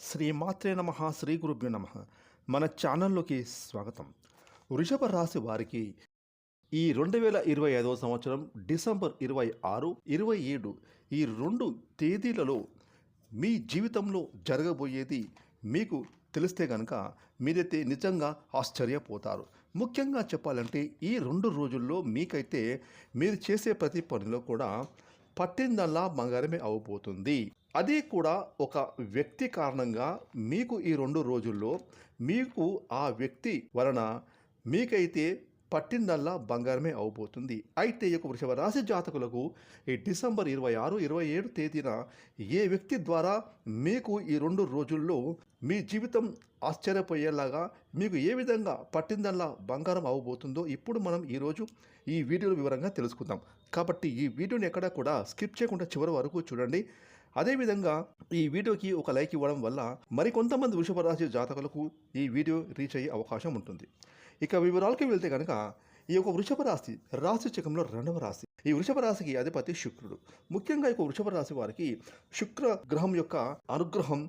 శ్రీ మాత్రే నమ శ్రీ గురుభ్యో నమ. మన ఛానల్లోకి స్వాగతం. వృషభ రాశి వారికి ఈ రెండు వేల ఇరవై ఐదవ సంవత్సరం డిసెంబర్ ఇరవై ఆరు ఇరవై ఏడు ఈ రెండు తేదీలలో మీ జీవితంలో జరగబోయేది మీకు తెలిస్తే కనుక మీరైతే నిజంగా ఆశ్చర్యపోతారు. ముఖ్యంగా చెప్పాలంటే ఈ రెండు రోజుల్లో మీకైతే మీరు చేసే ప్రతి పనిలో కూడా పట్టిందల్లా బంగారమే అవబోతుంది. అది కూడా ఒక వ్యక్తి కారణంగా మీకు ఈ రెండు రోజుల్లో మీకు ఆ వ్యక్తి వలన మీకైతే పట్టిందల్లా బంగారమే అవబోతుంది. అయితే ఈ యొక్క వృషభ రాశి జాతకులకు ఈ డిసెంబర్ ఇరవై ఆరు ఇరవై ఏడు తేదీన ఏ వ్యక్తి ద్వారా మీకు ఈ రెండు రోజుల్లో మీ జీవితం ఆశ్చర్యపోయేలాగా మీకు ఏ విధంగా పట్టిందల్లా బంగారం అవబోతుందో ఇప్పుడు మనం ఈరోజు ఈ వీడియోలో వివరంగా తెలుసుకుందాం. కాబట్టి ఈ వీడియోని ఎక్కడా కూడా స్కిప్ చేయకుండా చివరి వరకు చూడండి. అదేవిధంగా ఈ వీడియోకి ఒక లైక్ ఇవ్వడం వల్ల మరికొంతమంది వృషభ రాశి జాతకులకు ఈ వీడియో రీచ్ అయ్యే అవకాశం ఉంటుంది. ఇక వివరాలకి వెళ్తే కనుక ఈ యొక్క వృషభ రాశి రాశి చక్రంలో రెండవ రాశి. ఈ వృషభ రాశికి అధిపతి శుక్రుడు. ముఖ్యంగా ఈ యొక్క వృషభ రాశి వారికి శుక్ర గ్రహం యొక్క అనుగ్రహం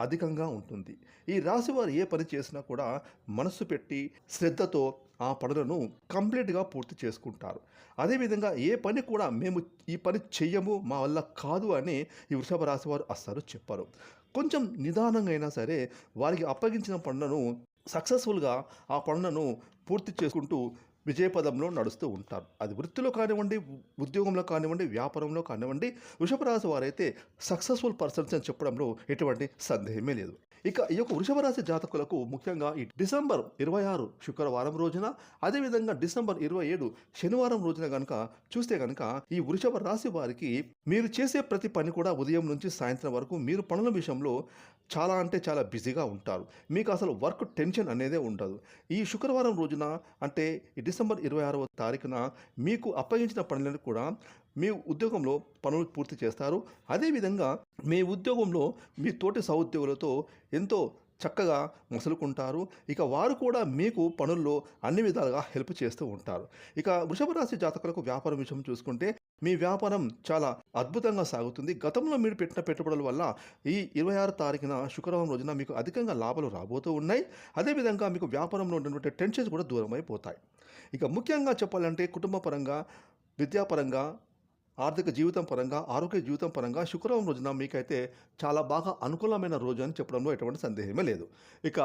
అధికంగా ఉంటుంది. ఈ రాశివారు ఏ పని చేసినా కూడా మనస్సు పెట్టి శ్రద్ధతో ఆ పనులను కంప్లీట్గా పూర్తి చేసుకుంటారు. అదేవిధంగా ఏ పని కూడా మేము ఈ పని చెయ్యము మా వల్ల కాదు అని ఈ వృషభ రాశి వారు అస్సలు చెప్పారు. కొంచెం నిదానంగా అయినా సరే వారికి అప్పగించిన పనులను సక్సెస్ఫుల్గా ఆ పనులను పూర్తి చేసుకుంటూ విజయపదంలో నడుస్తూ ఉంటారు. అది వృత్తిలో కానివ్వండి ఉద్యోగంలో కానివ్వండి వ్యాపారంలో కానివ్వండి వృషభ రాశి వారైతే సక్సెస్ఫుల్ పర్సన్స్ అని చెప్పడంలో ఎటువంటి సందేహమే లేదు. ఇక ఈ యొక్క వృషభ రాశి జాతకులకు ముఖ్యంగా ఈ డిసెంబర్ ఇరవై ఆరు శుక్రవారం రోజున అదేవిధంగా డిసెంబర్ ఇరవై ఏడు శనివారం రోజున కనుక చూస్తే కనుక ఈ వృషభ రాశి వారికి మీరు చేసే ప్రతి పని కూడా ఉదయం నుంచి సాయంత్రం వరకు మీరు పనుల విషయంలో చాలా అంటే చాలా బిజీగా ఉంటారు. మీకు అసలు వర్క్ టెన్షన్ అనేదే ఉండదు. ఈ శుక్రవారం రోజున అంటే ఈ డిసెంబర్ ఇరవై ఆరవ తారీఖున మీకు అప్పగించిన పనులను కూడా మీ ఉద్యోగంలో పనులు పూర్తి చేస్తారు. అదేవిధంగా మీ ఉద్యోగంలో మీ తోటి సహోద్యోగులతో ఎంతో చక్కగా మసులుకుంటారు. ఇక వారు కూడా మీకు పనుల్లో అన్ని విధాలుగా హెల్ప్ చేస్తూ ఉంటారు. ఇక వృషభ రాశి జాతకులకు వ్యాపారం విషయం చూసుకుంటే మీ వ్యాపారం చాలా అద్భుతంగా సాగుతుంది. గతంలో మీరు పెట్టిన పెట్టుబడుల వల్ల ఈ ఇరవై ఆరు తారీఖున శుక్రవారం రోజున మీకు అధికంగా లాభాలు రాబోతూ ఉన్నాయి. అదేవిధంగా మీకు వ్యాపారంలో ఉన్నటువంటి టెన్షన్స్ కూడా దూరం అయిపోతాయి ఇక ముఖ్యంగా చెప్పాలంటే కుటుంబ పరంగా విద్యాపరంగా ఆర్థిక జీవితం పరంగా ఆరోగ్య జీవితం పరంగా శుక్రవారం రోజున మీకైతే చాలా బాగా అనుకూలమైన రోజు అని చెప్పడంలో ఎటువంటి సందేహమే లేదు. ఇక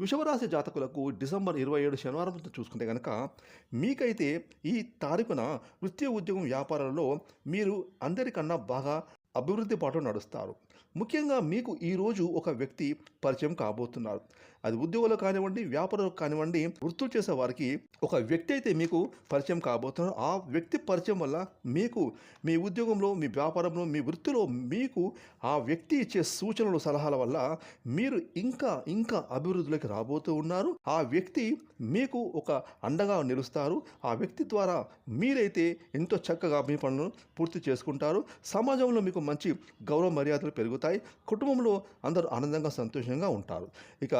వృషభరాశి జాతకులకు డిసెంబర్ ఇరవై ఏడు శనివారం చూసుకుంటే కనుక మీకైతే ఈ తారీఖున వృత్తి ఉద్యోగం వ్యాపారంలో మీరు అందరికన్నా బాగా అభివృద్ధి పాటు నడుస్తారు. ముఖ్యంగా మీకు ఈరోజు ఒక వ్యక్తి పరిచయం కాబోతున్నారు. అది ఉద్యోగులు కానివ్వండి వ్యాపారులు కానివ్వండి వృత్తులు చేసే వారికి ఒక వ్యక్తి అయితే మీకు పరిచయం కాబోతున్నారు ఆ వ్యక్తి పరిచయం వల్ల మీకు మీ ఉద్యోగంలో మీ వ్యాపారంలో మీ వృత్తిలో మీకు ఆ వ్యక్తి ఇచ్చే సూచనలు సలహాల వల్ల మీరు ఇంకా ఇంకా అభివృద్ధిలోకి రాబోతూ ఉన్నారు. ఆ వ్యక్తి మీకు ఒక అండగా నిలుస్తారు. ఆ వ్యక్తి ద్వారా మీరైతే ఎంతో చక్కగా మీ పనులను పూర్తి చేసుకుంటారు. సమాజంలో మీకు మంచి గౌరవ మర్యాదలు పెరుగుతాయి. కుటుంబంలో అందరూ ఆనందంగా సంతోషంగా ఉంటారు. ఇక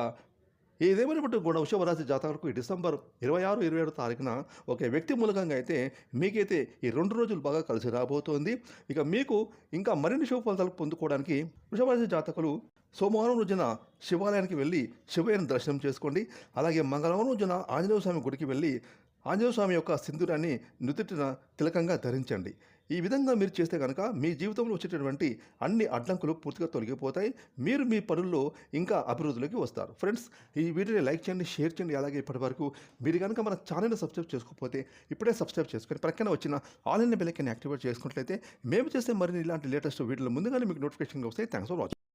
ఏదేమైనప్పటికీ కూడా వృషభరాశి జాతకులకు ఈ డిసెంబర్ ఇరవై ఆరు ఇరవై ఏడు తారీఖున ఒక వ్యక్తి మూలకంగా అయితే మీకైతే ఈ రెండు రోజులు బాగా కలిసి రాబోతోంది. ఇక మీకు ఇంకా మరిన్ని శుభ ఫలితాలు పొందుకోవడానికి వృషభరాశి జాతకులు సోమవారం రోజున శివాలయానికి వెళ్ళి శివయ్యను దర్శనం చేసుకోండి. అలాగే మంగళవారం రోజున ఆంజనేయ స్వామి గుడికి వెళ్ళి ఆంజనేయ స్వామి యొక్క సింధూరాన్ని నుదుటిన తిలకంగా ధరించండి. ఈ విధంగా మీరు చేస్తే కనుక మీ జీవితంలో వచ్చేటటువంటి అన్ని అడ్డంకులు పూర్తిగా తొలగిపోతాయి. మీరు మీ పనుల్లో ఇంకా అభివృద్ధిలోకి వస్తారు. ఫ్రెండ్స్ ఈ వీడియోని లైక్ చేయండి షేర్ చేయండి. అలాగే ఇప్పటి వరకు మీరు కనుక మన ఛానల్ని సబ్స్క్రైబ్ చేసుకోకపోతే ఇప్పుడే సబ్స్క్రైబ్ చేసుకొని ప్రక్కన వచ్చిన ఆన్లైన్ బెల్లైకన్ యాక్టివేట్ చేసుకున్నట్లయితే మేము చేసే మరిన్ని ఇలాంటి లేటెస్ట్ వీడియోలు ముందుగానే మీకు నోటిఫికేషన్ వస్తాయి. Thanks for watching.